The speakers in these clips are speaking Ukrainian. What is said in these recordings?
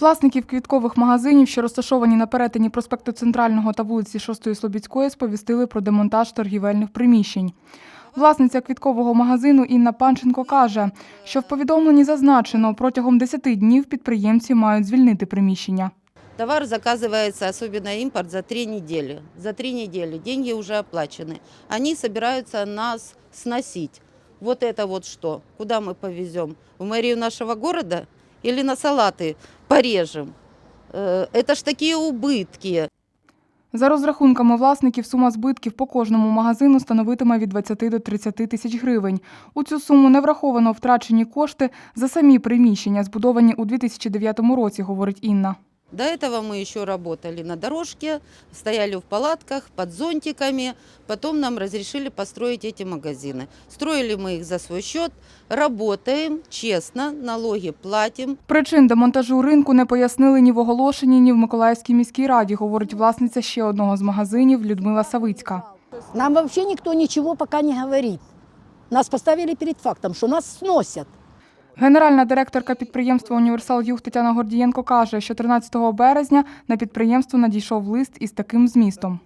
Власників квіткових магазинів, що розташовані на перетині проспекту Центрального та вулиці 6 Слобідської, сповістили про демонтаж торгівельних приміщень. Власниця квіткового магазину Інна Панченко каже, що в повідомленні зазначено, протягом 10 днів підприємці мають звільнити приміщення. Товар заказывается, особенно импорт, за три недели. За три недели деньги уже оплачены. Они собираются нас сносить. Вот это вот что? Куда мы повезем? В мэрию нашего города или на салаты порежем? Э, Это ж такие убытки. За розрахунками власників, сума збитків по кожному магазину становитиме від 20 до 30 тисяч гривень. У цю суму не враховано втрачені кошти за самі приміщення, збудовані у 2009 році, говорить Інна. До этого мы еще работали на дорожке, стояли в палатках под зонтиками. Потом нам разрешили построить эти магазины. Строили мы их за свой счет, работаем честно, налоги платим. Причин демонтажу ринку не пояснили ні в оголошенні, ні в Миколаївській міській раді, говорить власниця ще одного з магазинів Людмила Савицька. Нам вообще никто ничего пока не говорит. Нас поставили перед фактом, что нас сносят. Генеральна директорка підприємства Універсал Юг Тетяна Гордієнко каже, що 13 березня на підприємство надійшов лист із таким змістом.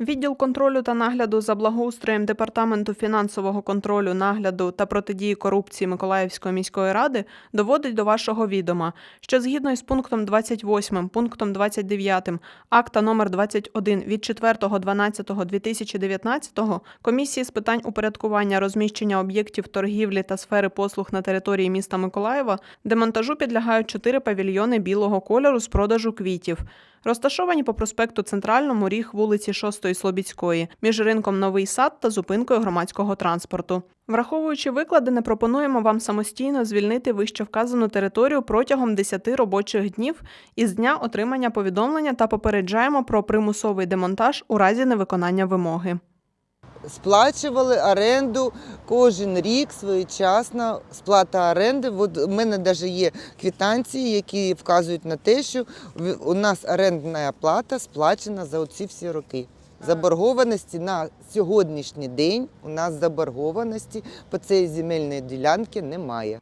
Відділ контролю та нагляду за благоустроєм департаменту фінансового контролю, нагляду та протидії корупції Миколаївської міської ради доводить до вашого відома, що згідно із пунктом 28, пунктом 29 акта номер 21 від 4.12.2019 комісії з питань упорядкування розміщення об'єктів торгівлі та сфери послуг на території міста Миколаєва демонтажу підлягають чотири павільйони білого кольору з продажу квітів. Розташовані по проспекту Центральному ріг вулиці 6 Слобідської, між ринком Новий Сад та зупинкою громадського транспорту. Враховуючи викладене, пропонуємо вам самостійно звільнити вище вказану територію протягом 10 робочих днів із дня отримання повідомлення та попереджаємо про примусовий демонтаж у разі невиконання вимоги. Сплачували оренду кожен рік своєчасно. Сплата оренди. От у мене навіть є квитанції, які вказують на те, що у нас орендна плата сплачена за оці всі роки. Заборгованості на сьогоднішній день у нас заборгованості по цій земельній ділянці немає.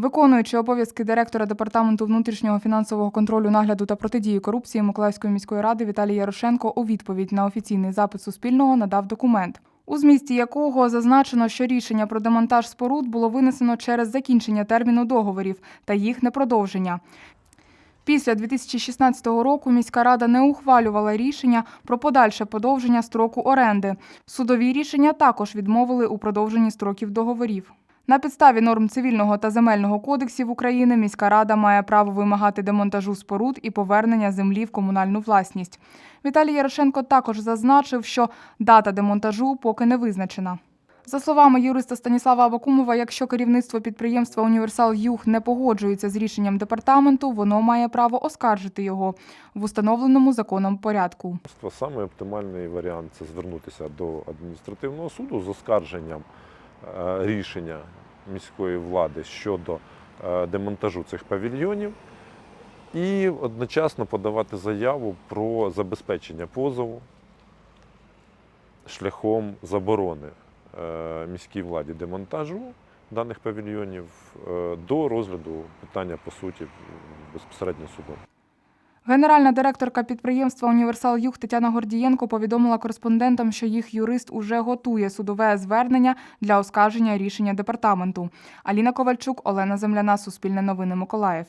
Виконуючи обов'язки директора департаменту внутрішнього фінансового контролю нагляду та протидії корупції Миколаївської міської ради Віталій Ярошенко у відповідь на офіційний запит Суспільного надав документ, у змісті якого зазначено, що рішення про демонтаж споруд було винесено через закінчення терміну договорів та їх непродовження. Після 2016 року міська рада не ухвалювала рішення про подальше подовження строку оренди. Судові рішення також відмовили у продовженні строків договорів. На підставі норм цивільного та земельного кодексів України міська рада має право вимагати демонтажу споруд і повернення землі в комунальну власність. Віталій Ярошенко також зазначив, що дата демонтажу поки не визначена. За словами юриста Станіслава Абакумова, якщо керівництво підприємства Універсал Юг не погоджується з рішенням департаменту, воно має право оскаржити його в установленому законом порядку. Саме оптимальний варіант це звернутися до адміністративного суду з оскарженням е, рішення міської влади щодо е, демонтажу цих павільйонів і одночасно подавати заяву про забезпечення позову шляхом заборони е, міській владі демонтажу даних павільйонів е, до розгляду питання по суті безпосередньо судом. Генеральна директорка підприємства Універсал Юг Тетяна Гордієнко повідомила кореспондентам, що їх юрист уже готує судове звернення для оскарження рішення департаменту. Аліна Ковальчук, Олена Земляна, Суспільне новини Миколаїв.